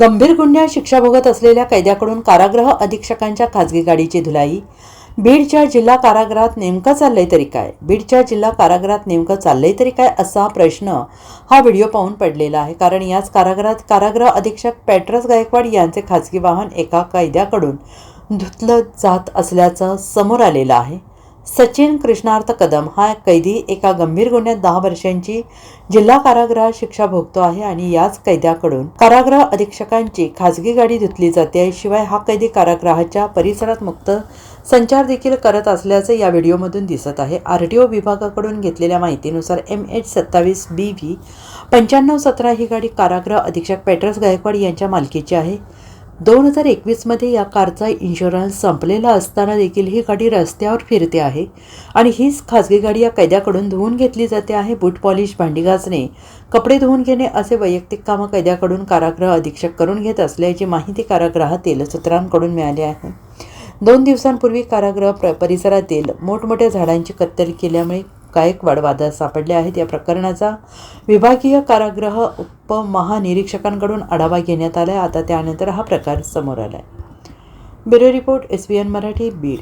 गंभीर गुन्ह्यात शिक्षा भोगत असलेल्या कैद्याकडून कारागृह अधीक्षकांच्या खाजगी गाडीची धुलाई. बीडच्या जिल्हा कारागृहात नेमकं चाललंय तरी काय? बीडच्या जिल्हा कारागृहात नेमकं चाललंय तरी काय असा प्रश्न हा व्हिडिओ पाहून पडलेला आहे. कारण याच कारागृहात कारागृह अधीक्षक पॅट्रस गायकवाड यांचे खाजगी वाहन एका कैद्याकडून धुतलं जात असल्याचं समोर आलेलं आहे. सचिन कृष्णार्थ कदम हा कैदी एका गंभीर गुन्ह्यात दहा वर्षांची जिल्हा कारागृहात शिक्षा भोगतो आहे आणि याच कैद्याकडून कारागृह अधीक्षकांची खासगी गाडी धुतली जाते. शिवाय हा कैदी कारागृहाच्या परिसरात मुक्त संचार देखील करत असल्याचं या व्हिडिओमधून दिसत आहे. आर टी ओ विभागाकडून घेतलेल्या माहितीनुसार एम एच सत्तावीस बी व्ही पंच्याण्णव सतरा ही गाडी कारागृह अधीक्षक पेट्रस गायकवाड यांच्या मालकीची आहे. दोन हजार एकवीसमध्ये या कारचा इन्शुरन्स संपलेला असताना देखील ही गाडी रस्त्यावर फिरते आहे आणि हीच खाजगी गाडी या कैद्याकडून धुवून घेतली जाते आहे. बूट पॉलिश भांडी घासणे कपडे धुवून घेणे असे वैयक्तिक कामं कैद्याकडून कारागृह अधीक्षक करून घेत असल्याची माहिती कारागृहातील सूत्रांकडून मिळाली आहे. दोन दिवसांपूर्वी कारागृह प्र परिसरातील मोठमोठ्या झाडांची कत्तल केल्यामुळे गायकवाड वादात सापडले आहेत. या प्रकरणाचा विभागीय कारागृह उपमहानिरीक्षकांकडून आढावा घेण्यात आला आता त्यानंतर हा प्रकार समोर आला आहे bureau report S B N Marathi Beed.